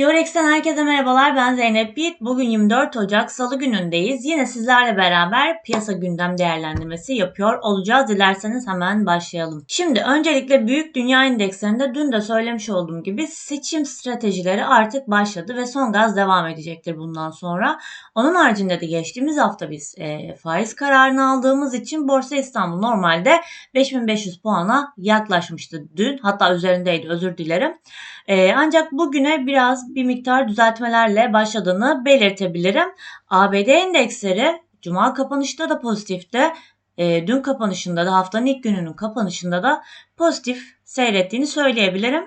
Diorex'ten herkese merhabalar. Ben Zeynep Bit. Bugün 24 Ocak Salı günündeyiz. Yine sizlerle beraber piyasa gündem değerlendirmesi yapıyor olacağız. Dilerseniz hemen başlayalım. Şimdi öncelikle büyük dünya endekslerinde dün de söylemiş olduğum gibi seçim stratejileri artık başladı ve son gaz devam edecektir bundan sonra. Onun haricinde de geçtiğimiz hafta biz e, faiz kararını aldığımız için Borsa İstanbul normalde 5500 puana yaklaşmıştı dün. Hatta üzerindeydi özür dilerim. Ee, ancak bugüne biraz bir miktar düzeltmelerle başladığını belirtebilirim. ABD endeksleri Cuma kapanışta da pozitifti. Ee, dün kapanışında da haftanın ilk gününün kapanışında da pozitif seyrettiğini söyleyebilirim.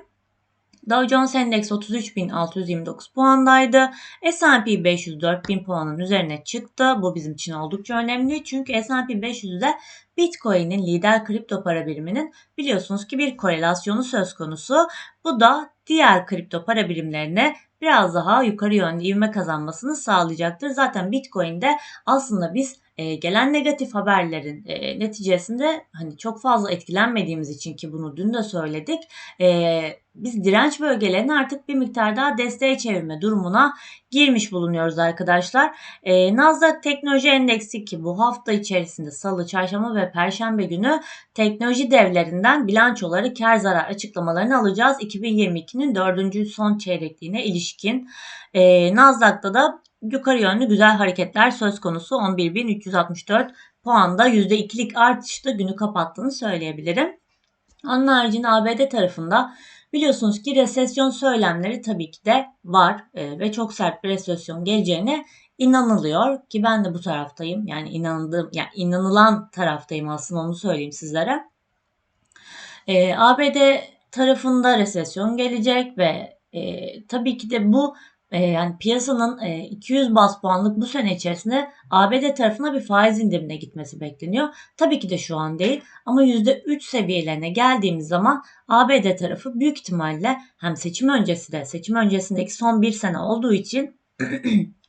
Dow Jones Endeks 33.629 puandaydı. S&P 500 4000 puanın üzerine çıktı. Bu bizim için oldukça önemli. Çünkü S&P 500'de Bitcoin'in lider kripto para biriminin biliyorsunuz ki bir korelasyonu söz konusu. Bu da diğer kripto para birimlerine biraz daha yukarı yönlü ivme kazanmasını sağlayacaktır. Zaten Bitcoin'de aslında biz e, gelen negatif haberlerin e, neticesinde hani çok fazla etkilenmediğimiz için ki bunu dün de söyledik. E, biz direnç bölgelerini artık bir miktar daha desteğe çevirme durumuna girmiş bulunuyoruz arkadaşlar. E, Nasdaq Teknoloji Endeksi ki bu hafta içerisinde salı, çarşamba ve perşembe günü teknoloji devlerinden bilançoları kar zarar açıklamalarını alacağız. 2022'nin dördüncü son çeyrekliğine ilişkin. E, Nasdaq'ta da yukarı yönlü güzel hareketler söz konusu. 11.364 puanda %2'lik artışta günü kapattığını söyleyebilirim. Onun haricinde ABD tarafında biliyorsunuz ki resesyon söylemleri tabii ki de var e, ve çok sert bir resesyon geleceğine inanılıyor ki ben de bu taraftayım. Yani inanıldığım, yani inanılan taraftayım aslında onu söyleyeyim sizlere. E, ABD tarafında resesyon gelecek ve e, tabii ki de bu yani piyasanın e, 200 bas puanlık bu sene içerisinde ABD tarafına bir faiz indirimine gitmesi bekleniyor. Tabii ki de şu an değil ama %3 seviyelerine geldiğimiz zaman ABD tarafı büyük ihtimalle hem seçim öncesi de seçim öncesindeki son bir sene olduğu için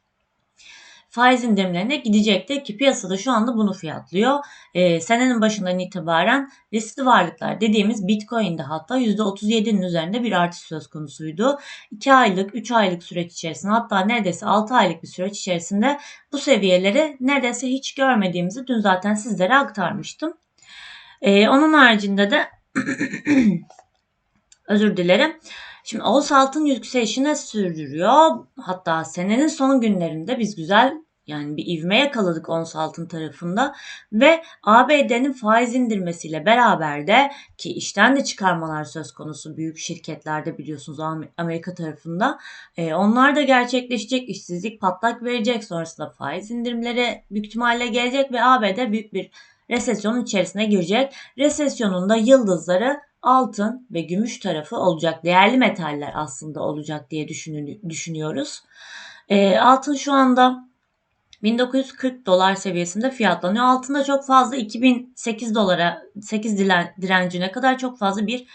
faiz indirimlerine gidecektir ki piyasada şu anda bunu fiyatlıyor. Ee, senenin başından itibaren riskli varlıklar dediğimiz Bitcoin'de hatta %37'nin üzerinde bir artış söz konusuydu. 2 aylık, 3 aylık süreç içerisinde hatta neredeyse 6 aylık bir süreç içerisinde bu seviyeleri neredeyse hiç görmediğimizi dün zaten sizlere aktarmıştım. Ee, onun haricinde de özür dilerim. Şimdi Oğuz altın yükselişine sürdürüyor. Hatta senenin son günlerinde biz güzel yani bir ivme yakaladık ons altın tarafında ve ABD'nin faiz indirmesiyle beraber de ki işten de çıkarmalar söz konusu büyük şirketlerde biliyorsunuz Amerika tarafında e, onlar da gerçekleşecek işsizlik patlak verecek sonrasında faiz indirimleri büyük ihtimalle gelecek ve ABD büyük bir resesyonun içerisine girecek. Resesyonun da yıldızları altın ve gümüş tarafı olacak. Değerli metaller aslında olacak diye düşünüyoruz. E, altın şu anda 1940 dolar seviyesinde fiyatlanıyor. Altında çok fazla 2008 dolara 8 direncine kadar çok fazla bir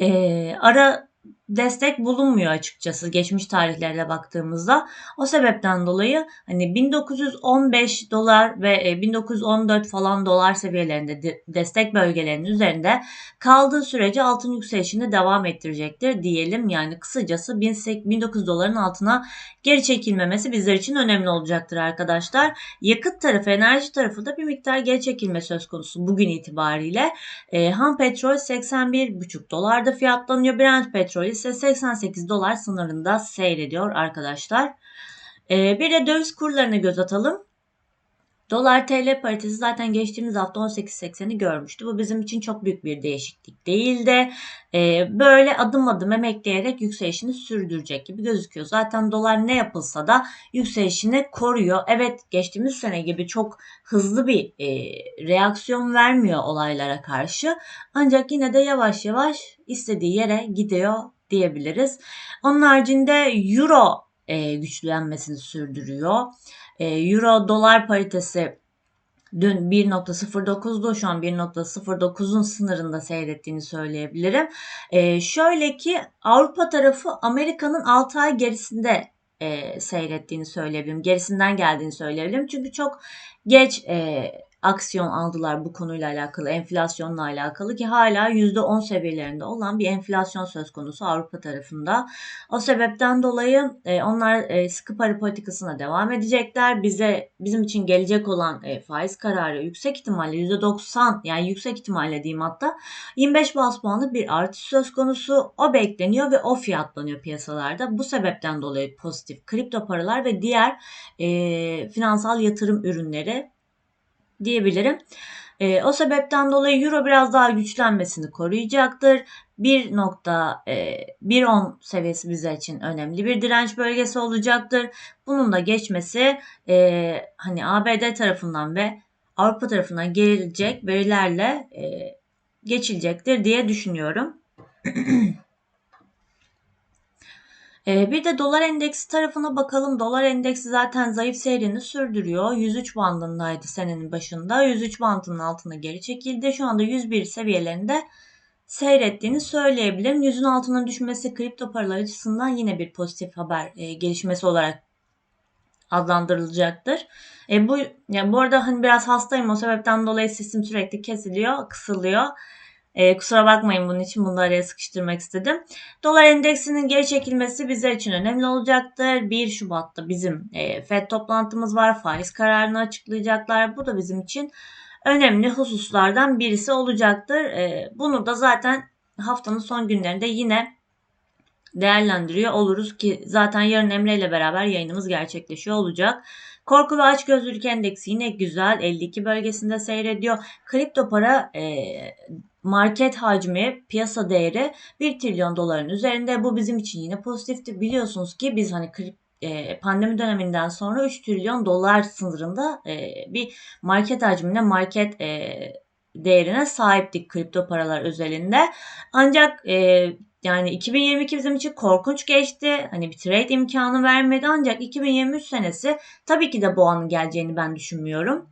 e, ara destek bulunmuyor açıkçası geçmiş tarihlerle baktığımızda. O sebepten dolayı hani 1915 dolar ve 1914 e, falan dolar seviyelerinde destek bölgelerinin üzerinde kaldığı sürece altın yükselişini devam ettirecektir diyelim. Yani kısacası 1900 doların altına geri çekilmemesi bizler için önemli olacaktır arkadaşlar. Yakıt tarafı, enerji tarafı da bir miktar geri çekilme söz konusu bugün itibariyle. E, ham petrol 81,5 dolarda fiyatlanıyor. Brent petrol ise 88 dolar sınırında seyrediyor arkadaşlar. Ee, bir de döviz kurlarına göz atalım. Dolar TL paritesi zaten geçtiğimiz hafta 18.80'i görmüştü. Bu bizim için çok büyük bir değişiklik değildi. Ee, böyle adım adım emekleyerek yükselişini sürdürecek gibi gözüküyor. Zaten dolar ne yapılsa da yükselişini koruyor. Evet geçtiğimiz sene gibi çok hızlı bir e, reaksiyon vermiyor olaylara karşı. Ancak yine de yavaş yavaş istediği yere gidiyor diyebiliriz. Onun haricinde euro e, güçlenmesini sürdürüyor. E, euro dolar paritesi dün 1.09'du şu an 1.09'un sınırında seyrettiğini söyleyebilirim. E, şöyle ki Avrupa tarafı Amerika'nın 6 ay gerisinde e, seyrettiğini söyleyebilirim. Gerisinden geldiğini söyleyebilirim. Çünkü çok geç e, aksiyon aldılar bu konuyla alakalı, enflasyonla alakalı ki hala %10 seviyelerinde olan bir enflasyon söz konusu Avrupa tarafında. O sebepten dolayı e, onlar e, sıkı para politikasına devam edecekler. Bize bizim için gelecek olan e, faiz kararı yüksek ihtimalle %90 yani yüksek ihtimalle diyeyim hatta 25 bas puanlık bir artış söz konusu. O bekleniyor ve o fiyatlanıyor piyasalarda. Bu sebepten dolayı pozitif kripto paralar ve diğer e, finansal yatırım ürünleri diyebilirim. E, o sebepten dolayı euro biraz daha güçlenmesini koruyacaktır. 1.10 seviyesi bizler için önemli bir direnç bölgesi olacaktır. Bunun da geçmesi e, hani ABD tarafından ve Avrupa tarafından gelecek verilerle e, geçilecektir diye düşünüyorum. Ee, bir de dolar endeksi tarafına bakalım. Dolar endeksi zaten zayıf seyrini sürdürüyor. 103 bandındaydı senenin başında. 103 bandının altına geri çekildi. Şu anda 101 seviyelerinde seyrettiğini söyleyebilirim. 100'ün altına düşmesi kripto paralar açısından yine bir pozitif haber e, gelişmesi olarak adlandırılacaktır. E, bu ya bu arada hani biraz hastayım o sebepten dolayı sesim sürekli kesiliyor, kısılıyor. E, kusura bakmayın bunun için da araya sıkıştırmak istedim. Dolar endeksinin geri çekilmesi bizler için önemli olacaktır. 1 Şubat'ta bizim e, FED toplantımız var. Faiz kararını açıklayacaklar. Bu da bizim için önemli hususlardan birisi olacaktır. E, bunu da zaten haftanın son günlerinde yine değerlendiriyor oluruz ki zaten yarın Emre ile beraber yayınımız gerçekleşiyor olacak. Korku ve açgözlülük endeksi yine güzel 52 bölgesinde seyrediyor. Kripto para e, market hacmi, piyasa değeri 1 trilyon doların üzerinde. Bu bizim için yine pozitifti. Biliyorsunuz ki biz hani krip, e, pandemi döneminden sonra 3 trilyon dolar sınırında e, bir market hacmine, market e, değerine sahiptik kripto paralar özelinde. Ancak yani 2022 bizim için korkunç geçti. Hani bir trade imkanı vermedi ancak 2023 senesi tabii ki de bu anın geleceğini ben düşünmüyorum.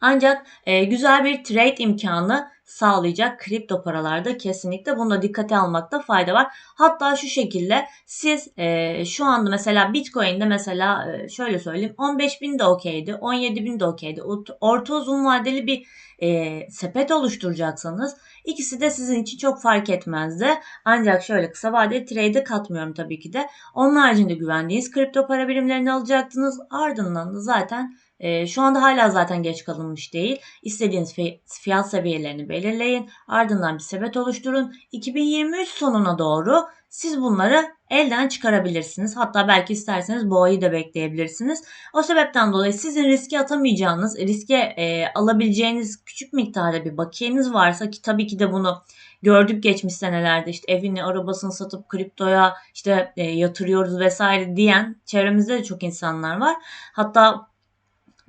Ancak e, güzel bir trade imkanı sağlayacak kripto paralarda kesinlikle bunu da dikkate almakta fayda var. Hatta şu şekilde siz e, şu anda mesela Bitcoin'de mesela e, şöyle söyleyeyim 15 bin de okeydi 17 bin de okeydi. Orta uzun vadeli bir e, sepet oluşturacaksanız ikisi de sizin için çok fark etmezdi. Ancak şöyle kısa vadeli trade katmıyorum tabii ki de. Onun haricinde güvendiğiniz kripto para birimlerini alacaktınız. Ardından da zaten e, şu anda hala zaten geç kalınmış değil. İstediğiniz fiyat seviyelerini belirleyin. Ardından bir sepet oluşturun. 2023 sonuna doğru siz bunları elden çıkarabilirsiniz. Hatta belki isterseniz bu ayı da bekleyebilirsiniz. O sebepten dolayı sizin riske atamayacağınız, riske e, alabileceğiniz küçük miktarda bir bakiyeniz varsa ki tabii ki de bunu gördük geçmiş senelerde işte evini arabasını satıp kriptoya işte e, yatırıyoruz vesaire diyen çevremizde de çok insanlar var. Hatta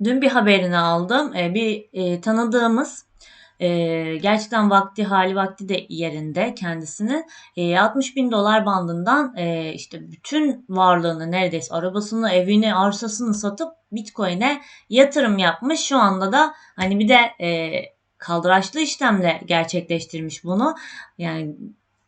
dün bir haberini aldım. E, bir e, tanıdığımız e, gerçekten vakti hali vakti de yerinde kendisinin e, 60 bin dolar bandından e, işte bütün varlığını neredeyse arabasını, evini, arsasını satıp Bitcoin'e yatırım yapmış. Şu anda da hani bir de e, kaldıraçlı işlemle gerçekleştirmiş bunu. Yani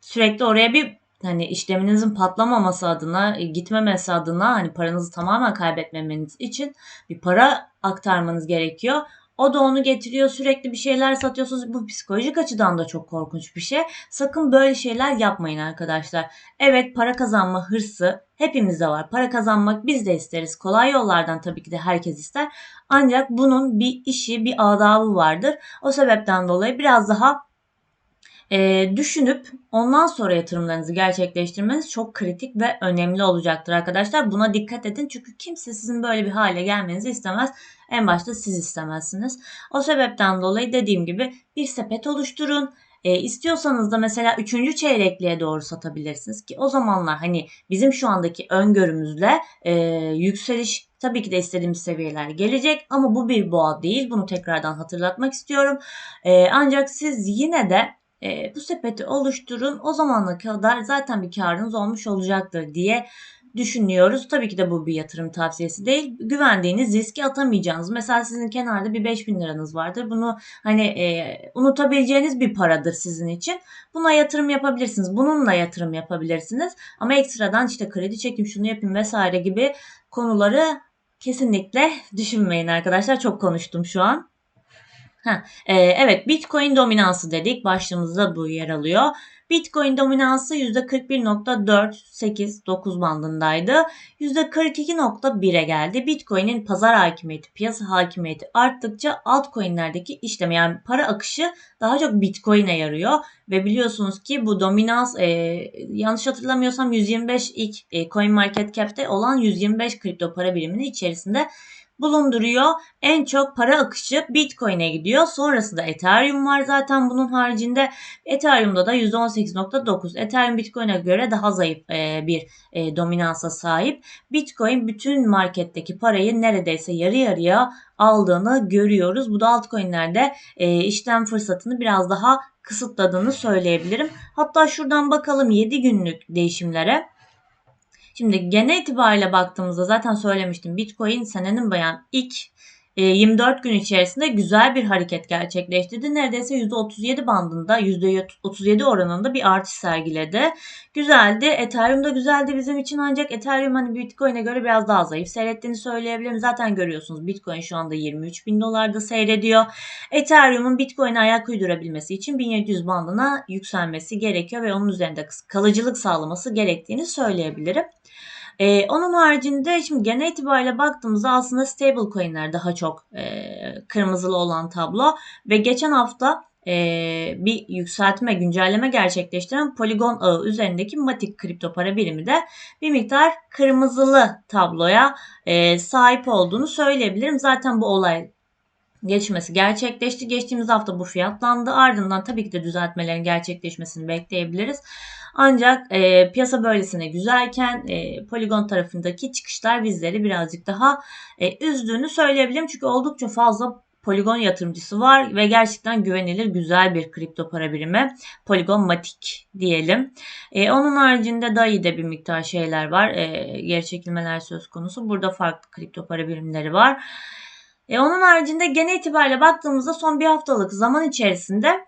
sürekli oraya bir hani işleminizin patlamaması adına, gitmemesi adına hani paranızı tamamen kaybetmemeniz için bir para aktarmanız gerekiyor. O da onu getiriyor sürekli bir şeyler satıyorsunuz. Bu psikolojik açıdan da çok korkunç bir şey. Sakın böyle şeyler yapmayın arkadaşlar. Evet para kazanma hırsı hepimizde var. Para kazanmak biz de isteriz. Kolay yollardan tabii ki de herkes ister. Ancak bunun bir işi, bir adabı vardır. O sebepten dolayı biraz daha e, düşünüp ondan sonra yatırımlarınızı gerçekleştirmeniz çok kritik ve önemli olacaktır arkadaşlar. Buna dikkat edin çünkü kimse sizin böyle bir hale gelmenizi istemez. En başta siz istemezsiniz. O sebepten dolayı dediğim gibi bir sepet oluşturun. E, istiyorsanız da mesela 3. çeyrekliğe doğru satabilirsiniz ki o zamanlar hani bizim şu andaki öngörümüzle e, yükseliş tabii ki de istediğimiz seviyeler gelecek ama bu bir boğa değil. Bunu tekrardan hatırlatmak istiyorum. E, ancak siz yine de e, bu sepeti oluşturun. O zamana kadar zaten bir karınız olmuş olacaktır diye düşünüyoruz. Tabii ki de bu bir yatırım tavsiyesi değil. Güvendiğiniz riski atamayacağınız. Mesela sizin kenarda bir 5000 liranız vardır. Bunu hani e, unutabileceğiniz bir paradır sizin için. Buna yatırım yapabilirsiniz. Bununla yatırım yapabilirsiniz. Ama ekstradan işte kredi çekim şunu yapayım vesaire gibi konuları kesinlikle düşünmeyin arkadaşlar. Çok konuştum şu an. Ee, evet Bitcoin dominansı dedik. Başlığımızda bu yer alıyor. Bitcoin dominansı %41.489 bandındaydı. %42.1'e geldi. Bitcoin'in pazar hakimiyeti, piyasa hakimiyeti arttıkça altcoin'lerdeki işlem yani para akışı daha çok Bitcoin'e yarıyor. Ve biliyorsunuz ki bu dominans e, yanlış hatırlamıyorsam 125 ilk e, Coin Market Cap'te olan 125 kripto para biriminin içerisinde bulunduruyor. En çok para akışı Bitcoin'e gidiyor. Sonrasında Ethereum var zaten bunun haricinde. Ethereum'da da %18.9. Ethereum Bitcoin'e göre daha zayıf e, bir e, dominansa sahip. Bitcoin bütün marketteki parayı neredeyse yarı yarıya aldığını görüyoruz. Bu da altcoin'lerde e, işlem fırsatını biraz daha kısıtladığını söyleyebilirim. Hatta şuradan bakalım 7 günlük değişimlere. Şimdi genel itibariyle baktığımızda zaten söylemiştim Bitcoin senenin bayan ilk 24 gün içerisinde güzel bir hareket gerçekleştirdi. Neredeyse %37 bandında, %37 oranında bir artış sergiledi. Güzeldi. Ethereum da güzeldi bizim için ancak Ethereum hani Bitcoin'e göre biraz daha zayıf seyrettiğini söyleyebilirim. Zaten görüyorsunuz Bitcoin şu anda 23 bin dolarda seyrediyor. Ethereum'un Bitcoin'e ayak uydurabilmesi için 1700 bandına yükselmesi gerekiyor ve onun üzerinde kalıcılık sağlaması gerektiğini söyleyebilirim. Ee, onun haricinde şimdi genel itibariyle baktığımızda aslında stable coinler daha çok e, kırmızılı olan tablo ve geçen hafta e, bir yükseltme, güncelleme gerçekleştiren Polygon ağı üzerindeki Matic kripto para birimi de bir miktar kırmızılı tabloya e, sahip olduğunu söyleyebilirim. Zaten bu olay geçmesi gerçekleşti. Geçtiğimiz hafta bu fiyatlandı. Ardından tabii ki de düzeltmelerin gerçekleşmesini bekleyebiliriz. Ancak e, piyasa böylesine güzelken e, Polygon tarafındaki çıkışlar bizleri birazcık daha e, üzdüğünü söyleyebilirim. Çünkü oldukça fazla Polygon yatırımcısı var ve gerçekten güvenilir güzel bir kripto para birimi. Polygon Matic diyelim. E, onun haricinde daha iyi de bir miktar şeyler var. E, geri çekilmeler söz konusu. Burada farklı kripto para birimleri var. E, onun haricinde genel itibariyle baktığımızda son bir haftalık zaman içerisinde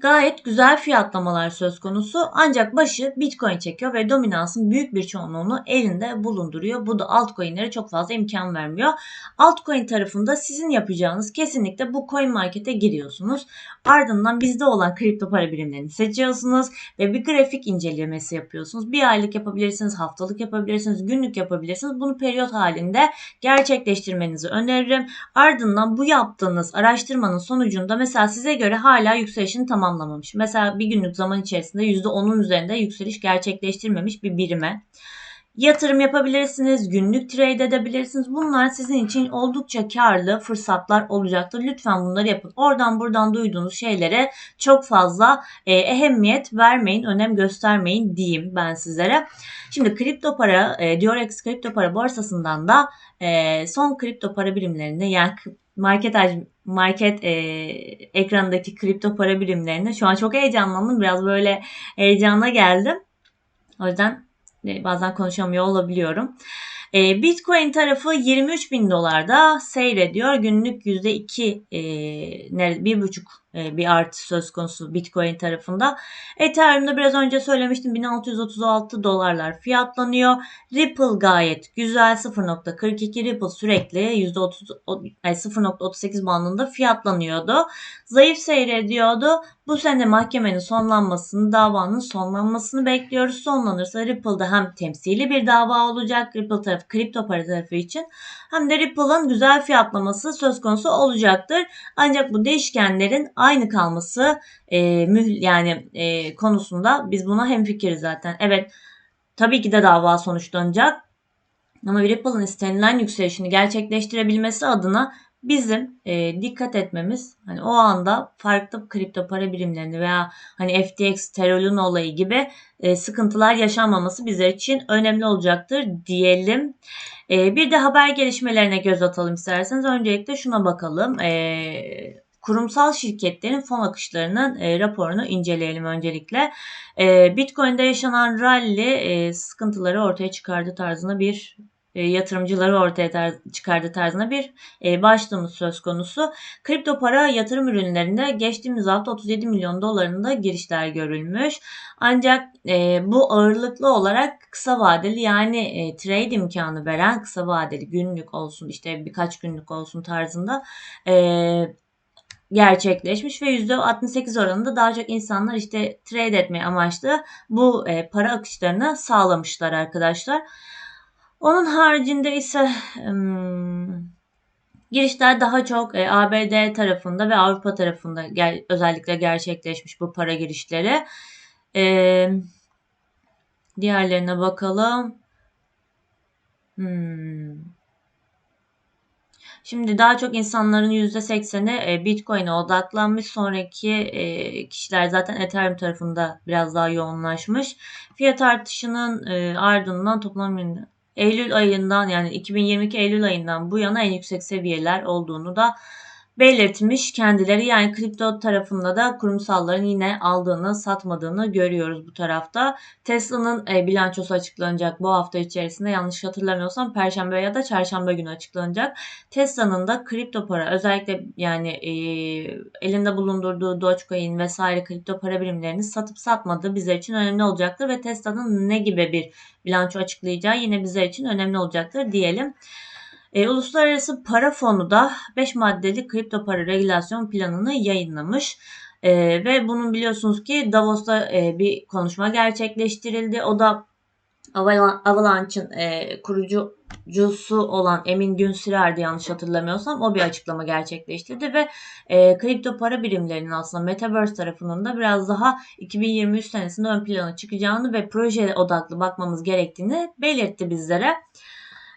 gayet güzel fiyatlamalar söz konusu ancak başı Bitcoin çekiyor ve dominansın büyük bir çoğunluğunu elinde bulunduruyor. Bu da altcoin'lere çok fazla imkan vermiyor. Altcoin tarafında sizin yapacağınız kesinlikle bu coin markete giriyorsunuz. Ardından bizde olan kripto para birimlerini seçiyorsunuz ve bir grafik incelemesi yapıyorsunuz. Bir aylık yapabilirsiniz, haftalık yapabilirsiniz, günlük yapabilirsiniz. Bunu periyot halinde gerçekleştirmenizi öneririm. Ardından bu yaptığınız araştırmanın sonucunda mesela size göre hala yükselişini tamam tamamlamamış. Mesela bir günlük zaman içerisinde %10'un üzerinde yükseliş gerçekleştirmemiş bir birime yatırım yapabilirsiniz, günlük trade edebilirsiniz. Bunlar sizin için oldukça karlı fırsatlar olacaktır. Lütfen bunları yapın. Oradan buradan duyduğunuz şeylere çok fazla e, ehemmiyet vermeyin, önem göstermeyin diyeyim ben sizlere. Şimdi kripto para, e, Diorex kripto para borsasından da e, son kripto para birimlerini yani market market e, ekranındaki kripto para birimlerini şu an çok heyecanlandım. Biraz böyle heyecana geldim. O yüzden e, bazen konuşamıyor olabiliyorum. E, Bitcoin tarafı 23 bin dolarda seyrediyor. Günlük %2 e, 1,5 e, bir artış söz konusu Bitcoin tarafında. Ethereum'da biraz önce söylemiştim 1636 dolarlar fiyatlanıyor. Ripple gayet güzel 0.42 Ripple sürekli %30 0.38 bandında fiyatlanıyordu. Zayıf seyrediyordu. Bu sene mahkemenin sonlanmasını, davanın sonlanmasını bekliyoruz. Sonlanırsa Ripple'da hem temsili bir dava olacak Ripple tarafı, kripto para tarafı için hem de Ripple'ın güzel fiyatlaması söz konusu olacaktır. Ancak bu değişkenlerin aynı kalması e, müh, yani e, konusunda biz buna hemfikiriz zaten. Evet tabii ki de dava sonuçlanacak. Ama Ripple'ın istenilen yükselişini gerçekleştirebilmesi adına bizim e, dikkat etmemiz hani o anda farklı kripto para birimlerini veya hani FTX terörün olayı gibi e, sıkıntılar yaşanmaması bizler için önemli olacaktır diyelim. E, bir de haber gelişmelerine göz atalım isterseniz. Öncelikle şuna bakalım. E, kurumsal şirketlerin fon akışlarının e, raporunu inceleyelim öncelikle. E, Bitcoin'de yaşanan rally e, sıkıntıları ortaya çıkardı tarzında bir e, yatırımcıları ortaya tar- çıkardı tarzına bir e, başlığımız söz konusu. Kripto para yatırım ürünlerinde geçtiğimiz hafta 37 milyon dolarında girişler görülmüş. Ancak e, bu ağırlıklı olarak kısa vadeli yani e, trade imkanı veren kısa vadeli günlük olsun işte birkaç günlük olsun tarzında e, gerçekleşmiş ve %68 oranında daha çok insanlar işte trade etmeyi amaçlı bu e, para akışlarını sağlamışlar arkadaşlar. Onun haricinde ise girişler daha çok e, ABD tarafında ve Avrupa tarafında özellikle gerçekleşmiş bu para girişleri. E, diğerlerine bakalım. Hmm. Şimdi daha çok insanların %80'i e, Bitcoin'e odaklanmış. Sonraki e, kişiler zaten Ethereum tarafında biraz daha yoğunlaşmış. Fiyat artışının e, ardından toplam Eylül ayından yani 2022 Eylül ayından bu yana en yüksek seviyeler olduğunu da belirtmiş kendileri. Yani kripto tarafında da kurumsalların yine aldığını, satmadığını görüyoruz bu tarafta. Tesla'nın e, bilançosu açıklanacak bu hafta içerisinde. Yanlış hatırlamıyorsam perşembe ya da çarşamba günü açıklanacak. Tesla'nın da kripto para özellikle yani e, elinde bulundurduğu Dogecoin vesaire kripto para birimlerini satıp satmadığı bizler için önemli olacaktır ve Tesla'nın ne gibi bir bilanço açıklayacağı yine bizler için önemli olacaktır diyelim. E, Uluslararası Para Fonu da 5 maddeli kripto para regülasyon planını yayınlamış. E, ve bunun biliyorsunuz ki Davos'ta e, bir konuşma gerçekleştirildi. O da Avalanche'ın e, kurucusu olan Emin Günsirer'di yanlış hatırlamıyorsam o bir açıklama gerçekleştirdi ve e, kripto para birimlerinin aslında Metaverse tarafının da biraz daha 2023 senesinde ön plana çıkacağını ve proje odaklı bakmamız gerektiğini belirtti bizlere.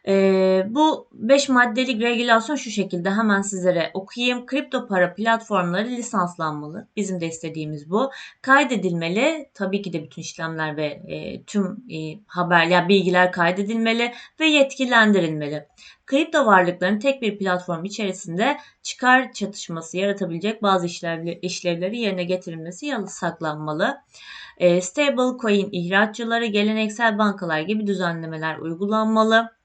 E, bu 5 maddelik regülasyon şu şekilde hemen sizlere okuyayım. Kripto para platformları lisanslanmalı. Bizim de istediğimiz bu. Kaydedilmeli. Tabii ki de bütün işlemler ve e, tüm e, haber ya bilgiler kaydedilmeli ve yetkilendirilmeli. Kripto varlıkların tek bir platform içerisinde çıkar çatışması yaratabilecek bazı işlevleri, işlevleri yerine getirilmesi yasaklanmalı. E, stable coin ihraççıları, geleneksel bankalar gibi düzenlemeler uygulanmalı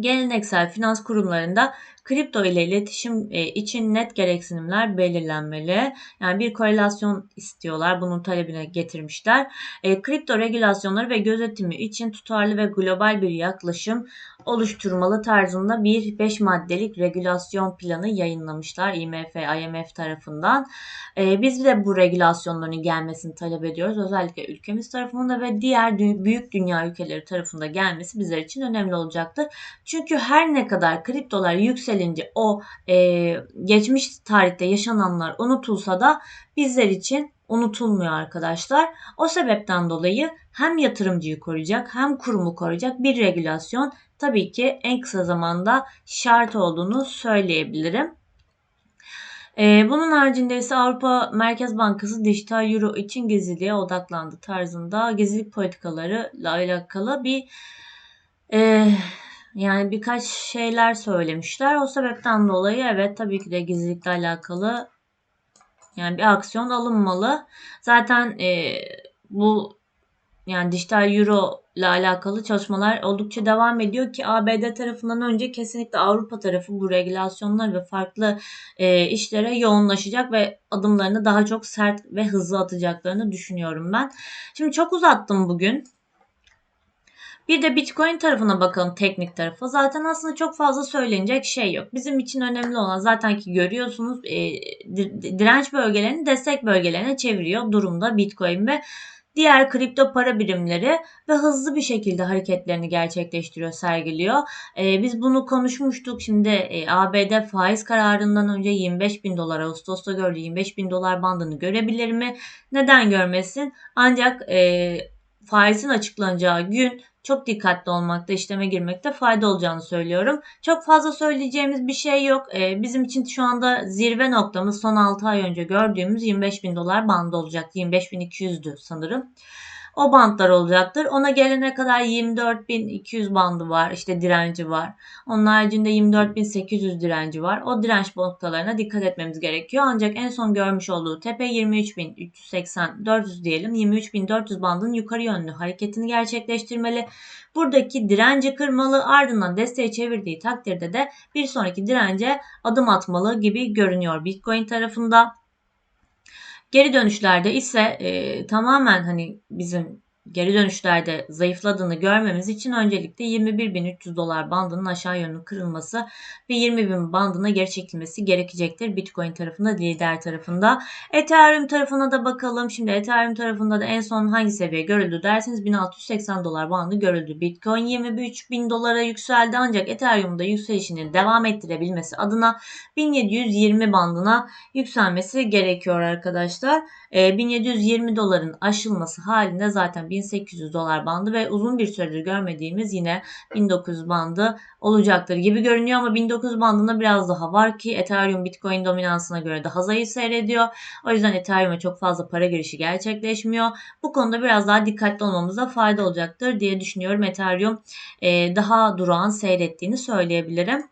geleneksel finans kurumlarında kripto ile iletişim e, için net gereksinimler belirlenmeli. Yani bir korelasyon istiyorlar. Bunun talebine getirmişler. E, kripto regülasyonları ve gözetimi için tutarlı ve global bir yaklaşım oluşturmalı tarzında bir 5 maddelik regülasyon planı yayınlamışlar IMF, IMF tarafından. E, biz de bu regülasyonların gelmesini talep ediyoruz. Özellikle ülkemiz tarafında ve diğer büyük dünya ülkeleri tarafında gelmesi bizler için önemli olacaktır. Çünkü her ne kadar kriptolar yükselince o e, geçmiş tarihte yaşananlar unutulsa da bizler için unutulmuyor arkadaşlar. O sebepten dolayı hem yatırımcıyı koruyacak hem kurumu koruyacak bir regülasyon tabii ki en kısa zamanda şart olduğunu söyleyebilirim. Ee, bunun haricinde ise Avrupa Merkez Bankası dijital euro için gizliliğe odaklandı tarzında gizlilik politikalarıyla alakalı bir e, yani birkaç şeyler söylemişler. O sebepten dolayı evet tabii ki de gizlilikle alakalı yani bir aksiyon alınmalı. Zaten e, bu yani dijital euro ile alakalı çalışmalar oldukça devam ediyor ki ABD tarafından önce kesinlikle Avrupa tarafı bu regülasyonlar ve farklı e, işlere yoğunlaşacak ve adımlarını daha çok sert ve hızlı atacaklarını düşünüyorum ben. Şimdi çok uzattım bugün. Bir de Bitcoin tarafına bakalım teknik tarafı. Zaten aslında çok fazla söylenecek şey yok. Bizim için önemli olan zaten ki görüyorsunuz e, direnç bölgelerini destek bölgelerine çeviriyor durumda Bitcoin ve diğer kripto para birimleri ve hızlı bir şekilde hareketlerini gerçekleştiriyor, sergiliyor. E, biz bunu konuşmuştuk. Şimdi e, ABD faiz kararından önce 25 bin dolar Ağustos'ta gördü 25 bin dolar bandını görebilir mi? Neden görmesin? Ancak e, faizin açıklanacağı gün çok dikkatli olmakta, işleme girmekte fayda olacağını söylüyorum. Çok fazla söyleyeceğimiz bir şey yok. Ee, bizim için şu anda zirve noktamız son 6 ay önce gördüğümüz 25 bin dolar bandı olacak. 25 bin 200'dü sanırım o bantlar olacaktır. Ona gelene kadar 24.200 bandı var. işte direnci var. Onun haricinde 24.800 direnci var. O direnç noktalarına dikkat etmemiz gerekiyor. Ancak en son görmüş olduğu tepe 23.380 400 diyelim. 23.400 bandının yukarı yönlü hareketini gerçekleştirmeli. Buradaki direnci kırmalı ardından desteği çevirdiği takdirde de bir sonraki dirence adım atmalı gibi görünüyor Bitcoin tarafında. Geri dönüşlerde ise e, tamamen hani bizim geri dönüşlerde zayıfladığını görmemiz için öncelikle 21.300 dolar bandının aşağı yönlü kırılması ve 20.000 bandına geri çekilmesi gerekecektir. Bitcoin tarafında, lider tarafında. Ethereum tarafına da bakalım. Şimdi Ethereum tarafında da en son hangi seviye görüldü derseniz 1680 dolar bandı görüldü. Bitcoin 23.000 dolara yükseldi ancak Ethereum'da yükselişini devam ettirebilmesi adına 1720 bandına yükselmesi gerekiyor arkadaşlar. E, 1720 doların aşılması halinde zaten 1800 dolar bandı ve uzun bir süredir görmediğimiz yine 1900 bandı olacaktır gibi görünüyor ama 1900 bandında biraz daha var ki Ethereum Bitcoin dominansına göre daha zayıf seyrediyor. O yüzden Ethereum'a çok fazla para girişi gerçekleşmiyor. Bu konuda biraz daha dikkatli olmamıza fayda olacaktır diye düşünüyorum. Ethereum e, daha durağan seyrettiğini söyleyebilirim.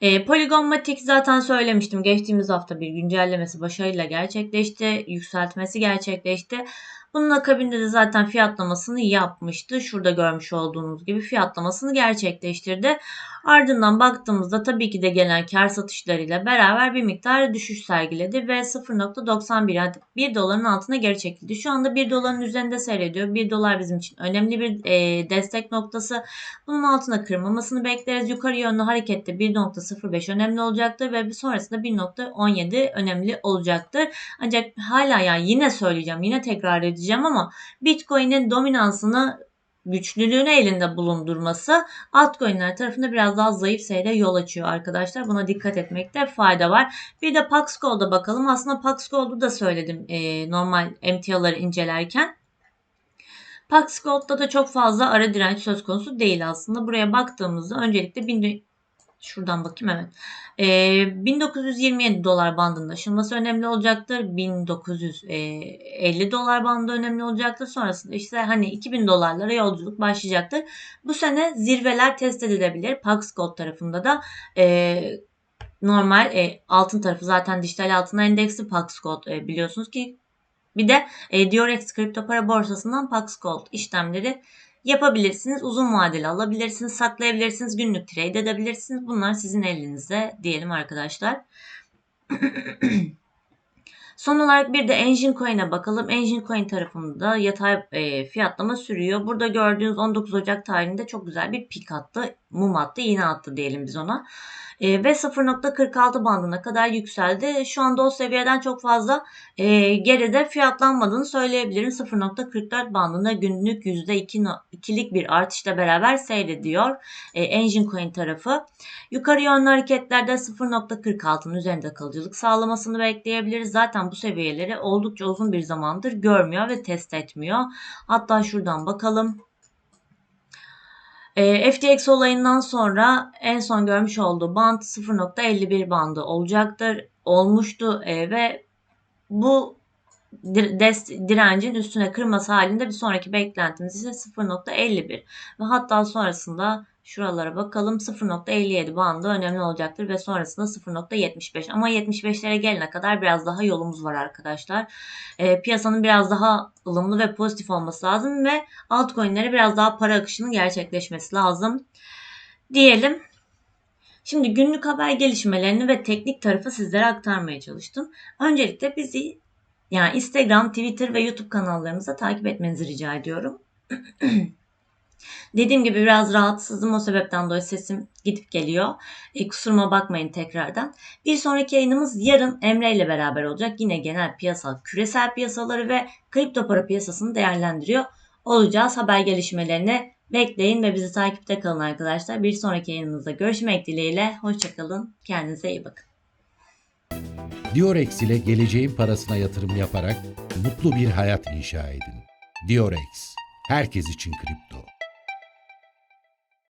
E, Polygon Matic zaten söylemiştim. Geçtiğimiz hafta bir güncellemesi başarıyla gerçekleşti. Yükseltmesi gerçekleşti. Bunun akabinde de zaten fiyatlamasını yapmıştı. Şurada görmüş olduğunuz gibi fiyatlamasını gerçekleştirdi. Ardından baktığımızda tabii ki de gelen kar satışlarıyla beraber bir miktar düşüş sergiledi ve 0.91 yani 1 doların altına geri çekildi. Şu anda 1 doların üzerinde seyrediyor. 1 dolar bizim için önemli bir e, destek noktası. Bunun altına kırmamasını bekleriz. Yukarı yönlü harekette 1.05 önemli olacaktır ve sonrasında 1.17 önemli olacaktır. Ancak hala yani yine söyleyeceğim, yine tekrar edeceğim ama Bitcoin'in dominansını güçlülüğünü elinde bulundurması altcoin'ler tarafında biraz daha zayıf seyre yol açıyor arkadaşlar. Buna dikkat etmekte fayda var. Bir de Pax Gold'a bakalım. Aslında Pax Gold'u da söyledim e, normal emtiaları incelerken. Pax Gold'da da çok fazla ara direnç söz konusu değil aslında. Buraya baktığımızda öncelikle şuradan bakayım evet. Ee, 1927 dolar bandında aşılması önemli olacaktır. 1950 dolar bandı önemli olacaktır. Sonrasında işte hani 2000 dolarlara yolculuk başlayacaktır. Bu sene zirveler test edilebilir. Pax Gold tarafında da e, normal e, altın tarafı zaten dijital altın endeksi Pax Gold e, biliyorsunuz ki bir de e, Diorex kripto para borsasından Pax Gold işlemleri yapabilirsiniz. Uzun vadeli alabilirsiniz, saklayabilirsiniz, günlük trade edebilirsiniz. Bunlar sizin elinizde diyelim arkadaşlar. Son olarak bir de Engine Coin'e bakalım. Engine Coin tarafında yatay e, fiyatlama sürüyor. Burada gördüğünüz 19 Ocak tarihinde çok güzel bir pik attı. Mum attı, iğne attı diyelim biz ona. E, ve 0.46 bandına kadar yükseldi. Şu anda o seviyeden çok fazla e, geride fiyatlanmadığını söyleyebilirim. 0.44 bandında günlük %2'lik bir artışla beraber seyrediyor e, Engine Coin tarafı. Yukarı yönlü hareketlerde 0.46'nın üzerinde kalıcılık sağlamasını bekleyebiliriz. Zaten bu seviyeleri oldukça uzun bir zamandır görmüyor ve test etmiyor. Hatta şuradan bakalım. E, FTX olayından sonra en son görmüş olduğu band 0.51 bandı olacaktır. Olmuştu e, ve bu direncin üstüne kırması halinde bir sonraki beklentimiz ise 0.51 ve hatta sonrasında şuralara bakalım 0.57 bandı önemli olacaktır ve sonrasında 0.75 ama 75'lere gelene kadar biraz daha yolumuz var arkadaşlar. E, piyasanın biraz daha ılımlı ve pozitif olması lazım ve altcoin'lere biraz daha para akışının gerçekleşmesi lazım diyelim. Şimdi günlük haber gelişmelerini ve teknik tarafı sizlere aktarmaya çalıştım. Öncelikle bizi yani Instagram, Twitter ve YouTube kanallarımıza takip etmenizi rica ediyorum. Dediğim gibi biraz rahatsızım o sebepten dolayı sesim gidip geliyor. E, kusuruma bakmayın tekrardan. Bir sonraki yayınımız yarın Emre ile beraber olacak. Yine genel piyasal, küresel piyasaları ve kripto para piyasasını değerlendiriyor olacağız. Haber gelişmelerini bekleyin ve bizi takipte kalın arkadaşlar. Bir sonraki yayınımızda görüşmek dileğiyle. Hoşçakalın. Kendinize iyi bakın. Diorex ile geleceğin parasına yatırım yaparak mutlu bir hayat inşa edin. Diorex, herkes için kripto.